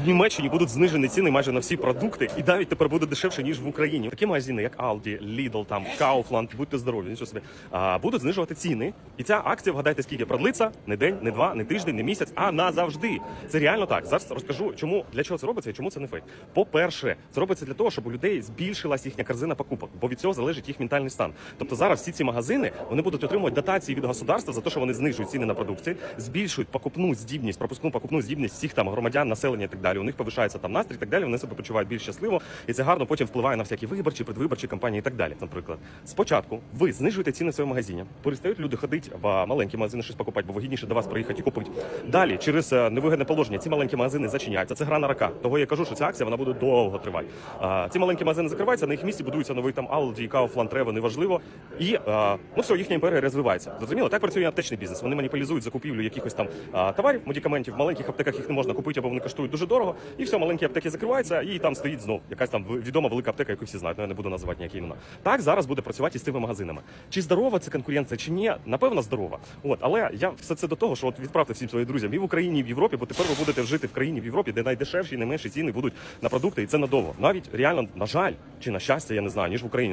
в Німеччині будуть знижені ціни майже на всі продукти, і навіть тепер буде дешевше ніж в Україні. Такі магазини, як Aldi, Lidl, там Kaufland, будьте здорові, нічого собі, а, будуть знижувати ціни. І ця акція, вгадайте, скільки продлиться? Не день, не два, не тиждень, не місяць, а назавжди. Це реально так. Зараз розкажу, чому для чого це робиться і чому це не фейк. По-перше, це робиться для того, щоб у людей збільшилась їхня корзина покупок, бо від цього залежить їх ментальний стан. Тобто зараз всі ці магазини вони будуть отримувати дотації від государства за те, що вони знижують ціни на продукцію, збільшують покупну здібність, пропускну покупну здібність всіх там громадян, населення і так далі. У них повишається там настрій, і так далі. Вони себе почувають більш щасливо, і це гарно потім впливає на всякі виборчі, предвиборчі кампанії і так далі. Наприклад, спочатку ви знижуєте ціни в своєму магазині, перестають люди ходити в маленькі магазини щось покупати, бо вигідніше до вас приїхати і купити. Далі через е, невигідне положення ці маленькі магазини зачиняються. Це гра на рака. Того я кажу, що ця акція вона буде довго тривати. Ці маленькі магазини закриваються, на їх місці будується новий там Aldi, Kaufland, Rewe, неважливо. І ну все, їхня імперія розвивається. Зрозуміло, так працює аптечний бізнес. Вони маніпулізують закупівлю якихось там товарів, медикаментів. В маленьких аптеках їх не можна купити, або вони коштують дуже дорого. І все, маленькі аптеки закриваються, і там стоїть знов якась там відома велика аптека, яку всі знають. Ну я не буду називати ніякі імена. Так зараз буде працювати і з цими магазинами. Чи здорова це конкуренція, чи ні? Напевно, здорова. От, але я все це до того, що от відправте всім своїм друзям і в Україні, і в Європі, бо тепер ви будете жити в країні в Європі, де найдешевші найменші ціни будуть на продукти, і це надовго. Навіть реально, на жаль, чи на щастя, я не знаю, ніж в Україні.